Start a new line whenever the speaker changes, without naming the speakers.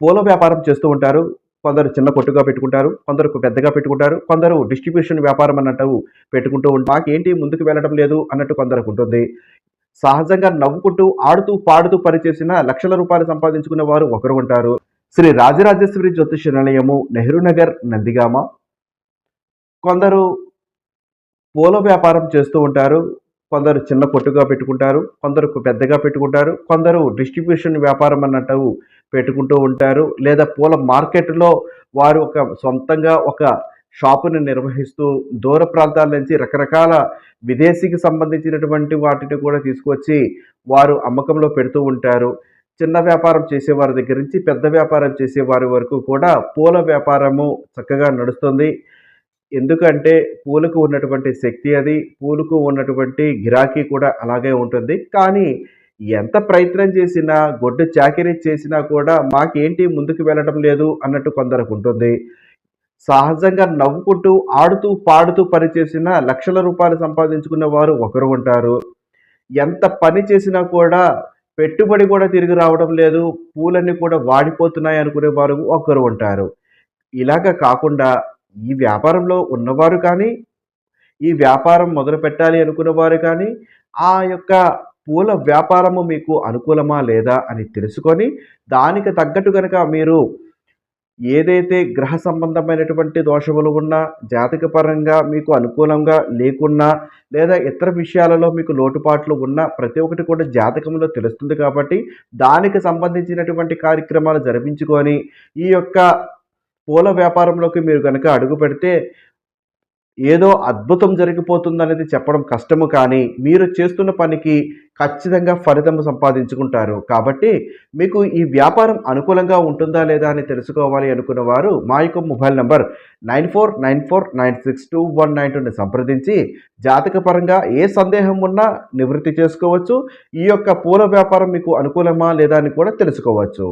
పూల వ్యాపారం చేస్తూ ఉంటారు. కొందరు చిన్న కొట్టుగా పెట్టుకుంటారు. కొందరు పెద్దగా పెట్టుకుంటారు. కొందరు డిస్ట్రిబ్యూషన్ వ్యాపారం అన్నట్టు పెట్టుకుంటూ ఉంటారు. మాకేంటి ముందుకు వెళ్ళడం లేదు అన్నట్టు కొందరికి ఉంటుంది. సహజంగా నవ్వుకుంటూ ఆడుతూ పాడుతూ పనిచేసిన లక్షల రూపాయలు సంపాదించుకునే వారు ఒకరు ఉంటారు. శ్రీ రాజరాజేశ్వరి జ్యోతిష నిలయము నెహ్రూ నగర్ నందిగామ. కొందరు పూల వ్యాపారం చేస్తూ ఉంటారు. కొందరు చిన్న కొట్టుగా పెట్టుకుంటారు. కొందరు పెద్దగా పెట్టుకుంటారు. కొందరు డిస్ట్రిబ్యూషన్ వ్యాపారం అన్నట్టు పెట్టుకుంటూ ఉంటారు. లేదా పూల మార్కెట్లో వారు ఒక సొంతంగా ఒక షాపుని నిర్వహిస్తూ దూర ప్రాంతాల నుంచి రకరకాల విదేశీకి సంబంధించినటువంటి వాటిని కూడా తీసుకొచ్చి వారు అమ్మకంలో పెడుతూ ఉంటారు. చిన్న వ్యాపారం చేసేవారి దగ్గర నుంచి పెద్ద వ్యాపారం చేసేవారి వరకు కూడా పూల వ్యాపారము చక్కగా నడుస్తుంది. ఎందుకంటే పూలకు ఉన్నటువంటి శక్తి అది. పూలకు ఉన్నటువంటి గిరాకీ కూడా అలాగే ఉంటుంది. కానీ ఎంత ప్రయత్నం చేసినా గొడ్డు చాకరీ చేసినా కూడా మాకేంటి ముందుకు వెళ్ళడం లేదు అన్నట్టు కొందరికి ఉంటుంది. సహజంగా నవ్వుకుంటూ ఆడుతూ పాడుతూ పనిచేసిన లక్షల రూపాయలు సంపాదించుకున్న వారు ఒకరు ఉంటారు. ఎంత పని చేసినా కూడా పెట్టుబడి కూడా తిరిగి రావడం లేదు. పూలన్నీ కూడా వాడిపోతున్నాయి అనుకునే వారు ఒకరు ఉంటారు. ఇలాగ కాకుండా ఈ వ్యాపారంలో ఉన్నవారు కానీ ఈ వ్యాపారం మొదలు పెట్టాలి అనుకున్నవారు కానీ ఆ యొక్క పూల వ్యాపారము మీకు అనుకూలమా లేదా అని తెలుసుకొని దానికి తగ్గట్టు కనుక మీరు ఏదైతే గ్రహ సంబంధమైనటువంటి దోషములు ఉన్నా జాతకపరంగా మీకు అనుకూలంగా లేకున్నా లేదా ఇతర విషయాలలో మీకు లోటుపాట్లు ఉన్నా ప్రతి ఒక్కటి కూడా జాతకంలో తెలుస్తుంది కాబట్టి దానికి సంబంధించినటువంటి కార్యక్రమాలు జరిపించుకొని ఈ యొక్క పూల వ్యాపారంలోకి మీరు కనుక అడుగు పెడితే ఏదో అద్భుతం జరిగిపోతుందనేది చెప్పడం కష్టము కానీ మీరు చేస్తున్న పనికి ఖచ్చితంగా ఫలితం సంపాదించుకుంటారు. కాబట్టి మీకు ఈ వ్యాపారం అనుకూలంగా ఉంటుందా లేదా అని తెలుసుకోవాలి అనుకున్న వారు మా యొక్క mobile number nine four nine four nine six two one nine టూని సంప్రదించి జాతకపరంగా ఏ సందేహం ఉన్నా నివృత్తి చేసుకోవచ్చు. ఈ యొక్క పూల వ్యాపారం మీకు అనుకూలమా లేదా అని కూడా తెలుసుకోవచ్చు.